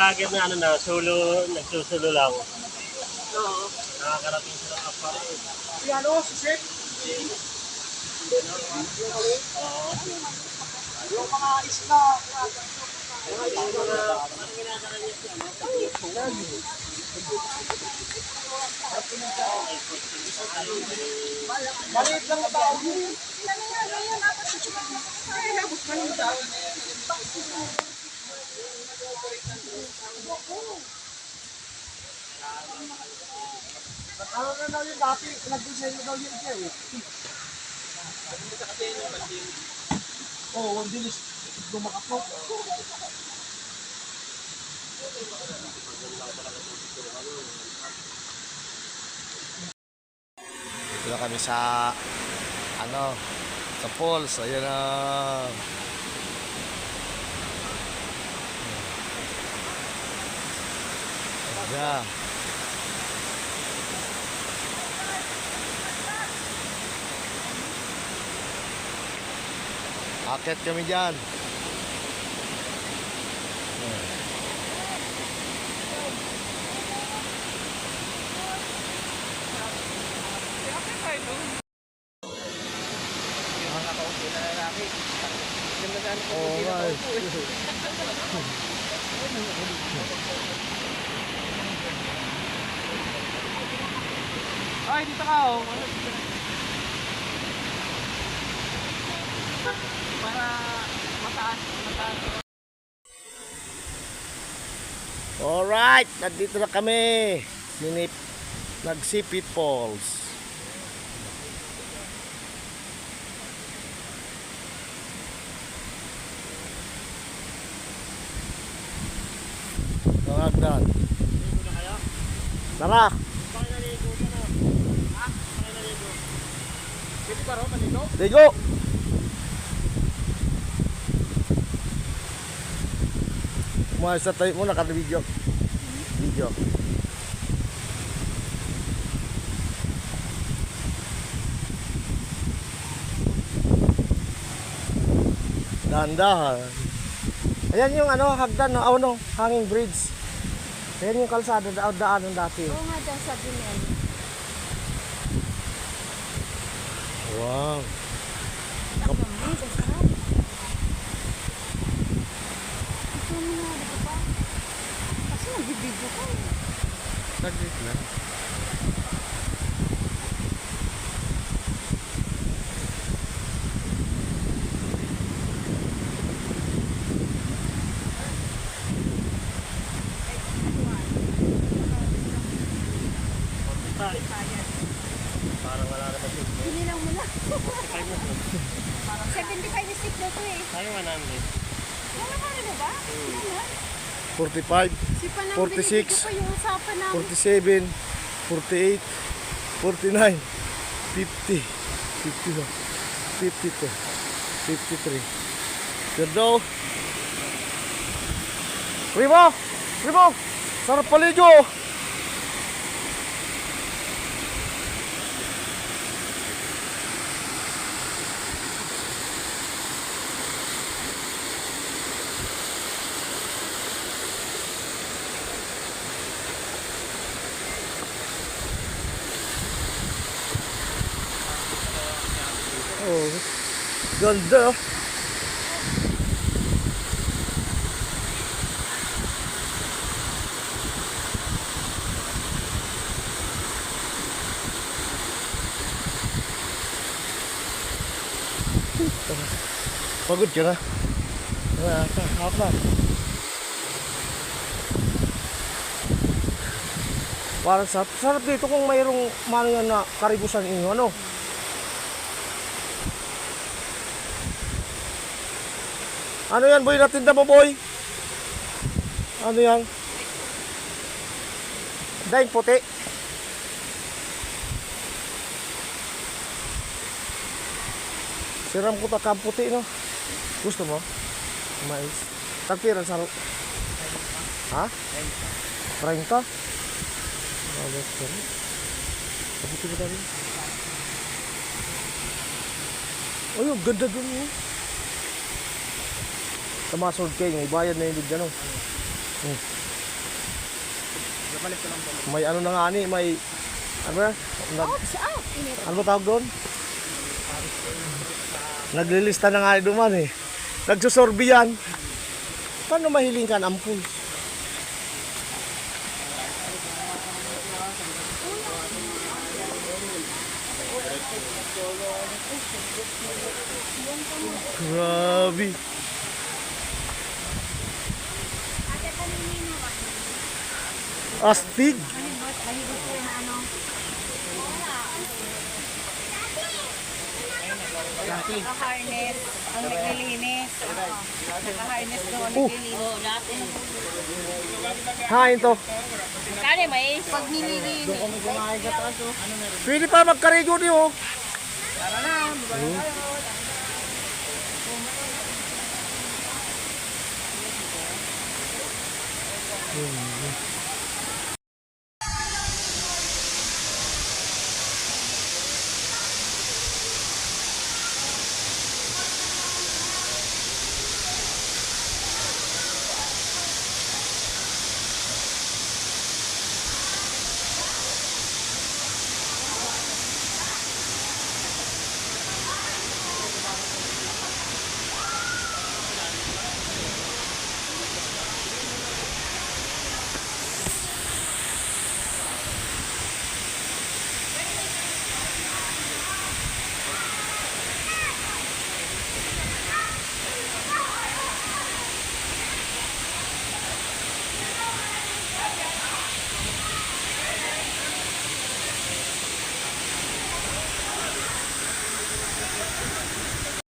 yung vlogger na ano na, solo, nagsusulo lang. Oo. Nakakarating sila ng aparo. Yan o, si Sir. Yung mga isla. Maliit lang na tao. Nabot man yung tao. Ano na daw yun dati, nag-design daw yun siya eh. Oo, oh, ang bilis lumakapot. Dito na kami sa ano sa falls. Ayan na. Ayan. Akit kami dyan. Oo nga Ay, dito ka oh. Para mataas, mataas. Alright, nandito na kami. Minip, nagsipit falls. Nangagdan. Tara, Pwede ba raw maligo? ligo. Umayos na tayo muna kada video. Dahan-dahan. Ayan yung ano, hagdan, no? Oh, no, hanging bridge. Ayan yung kalsada, da daanan dati. Oo nga dyan sa Binel. 冷 Tayo 100. Wala ka rin ba? Ano? 45, Si pa nang 46, binibidyo pa yung usapan namin. 47, 48, 49, 50, 51, 52, 53. Ganda oh. Primo! Primo! Sarap paligo! Oh, ganda. Pagod ka na? Wala ka, hapa. Parang sarap, dito kung mayroong yan na karibusan inyo, ano? Ano yan, boy? Natinda mo, boy? Ano yan? Daing puti. Siram ko ta puti, no? Gusto mo? Mais. Tagpiran sa... Ha? 30? Bawas ka rin. Kaputi mo tayo. Oh, yung ganda dun, oh. Tumasod kayo, may bayad na yun dyan, oh. May ano na nga ni, may ano out. Init. ano ba tawag doon? Naglilista na nga ni duman eh. Nagsusorbi yan. Paano mahiling ka ng ampul? Grabe. Astig. Naka-harness. Ang naglilinis. Naka-harness doon. Oh. Naglilinis. Hain to. Kani may pag nililinis. Pwede pa magkarigo niyo.